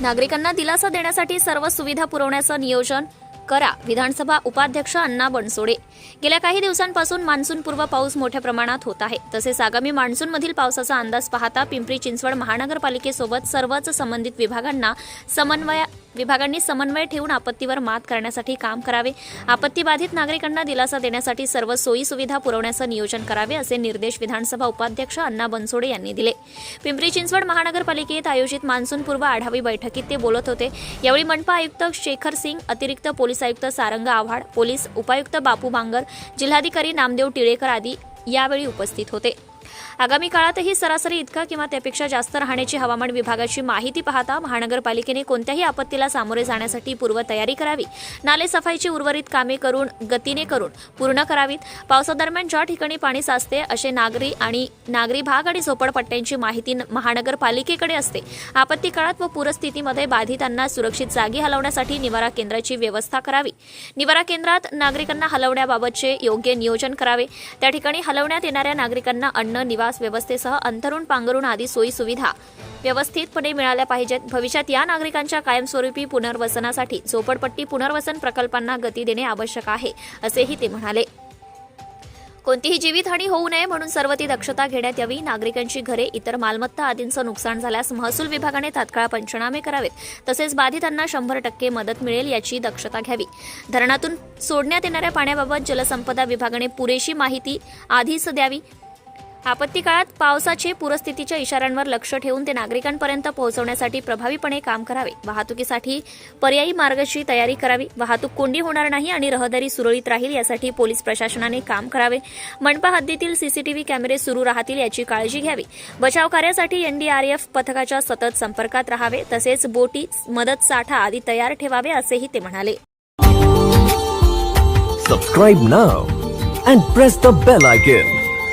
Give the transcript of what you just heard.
नागरिकांना दिलासा देण्यासाठी सर्व सुविधा पुरवण्याचं नियोजन करा विधानसभा उपाध्यक्ष अण्णा बनसोडे. गेल्या काही दिवसांपासून मान्सूनपूर्व पाऊस मोठ्या प्रमाणात होत आहे. तसेच आगामी मान्सूनमधील पावसाचा अंदाज पाहता पिंपरी चिंचवड महानगरपालिकेसोबत सर्वच संबंधित विभागांना समन्वय विभागांनी समन्वय ठेवून आपत्तीवर मात करण्यासाठी काम करावे. आपत्तीबाधित नागरिकांना दिलासा देण्यासाठी सर्व सोयी सुविधा पुरवण्याचं नियोजन करावे असे निर्देश विधानसभा उपाध्यक्ष अण्णा बनसोडे यांनी दिले. पिंपरी चिंचवड महानगरपालिकेत आयोजित मान्सूनपूर्व आढावी बैठकीत ते बोलत होते. यावेळी मनपा आयुक्त शेखर सिंग अतिरिक्त पोलीस आयुक्त सारंग आव्हाड पोलीस उपायुक्त बापू बांगर जिल्हाधिकारी नामदेव टिळेकर आदी यावेळी उपस्थित होते. आगामी काळातही सरासरी इतका किंवा त्यापेक्षा जास्त राहण्याची हवामान विभागाची माहिती पाहता महानगरपालिकेने कोणत्याही आपत्तीला सामोरे जाण्यासाठी पूर्वतयारी करावी. नाले सफाईची उर्वरित कामे करून गतीने करून पूर्ण करावीत. पावसादरम्यान ज्या ठिकाणी पाणी साचते असे नागरी आणि नागरी भाग आणि झोपडपट्ट्यांची माहिती न- महानगरपालिकेकडे असते. आपत्ती काळात व पूरस्थितीमध्ये बाधितांना सुरक्षित जागी हलवण्यासाठी निवारा केंद्राची व्यवस्था करावी. निवारा केंद्रात नागरिकांना हलवण्याबाबतचे योग्य नियोजन करावे. त्या ठिकाणी हलवण्यात येणाऱ्या नागरिकांना अन्न निवास व्यवस्थेसह अंथरुण पांघरुण आदी सोयी सुविधा व्यवस्थितपणे मिळाल्या पाहिजेत. भविष्यात या नागरिकांच्या कायमस्वरूपी पुनर्वसनासाठी झोपडपट्टी पुनर्वसन प्रकल्पांना गती देणे आवश्यक आहे असेही ते म्हणाले. कोणतीही जीवितहानी होऊ नये म्हणून सर्व ती दक्षता घेण्यात यावी. नागरिकांची घरे इतर मालमत्ता आदींचं नुकसान झाल्यास महसूल विभागाने तात्काळ पंचनामे करावेत. तसेच बाधितांना शंभर टक्के मदत मिळेल याची दक्षता घ्यावी. धरणातून सोडण्यात येणाऱ्या पाण्याबाबत जलसंपदा विभागाने पुरेशी माहिती आधीच द्यावी. आपत्ती काळात पावसाचे पूरस्थितीच्या इशाऱ्यांवर लक्ष ठेवून ते नागरिकांपर्यंत पोहोचवण्यासाठी प्रभावीपणे काम करावे. वाहतुकीसाठी पर्यायी मार्गाची तयारी करावी. वाहतूक कोंडी होणार नाही आणि रहदारी सुरळीत राहील यासाठी पोलीस प्रशासनाने काम करावे. मनपा हद्दीतील सीसीटीव्ही कॅमेरे सुरू राहतील याची काळजी घ्यावी. बचाव कार्यासाठी एनडीआरएफ पथकाच्या सतत संपर्कात राहावे. तसेच बोटी मदत साठा आदी तयार ठेवावे असेही ते म्हणाले. Subscribe now and press the bell icon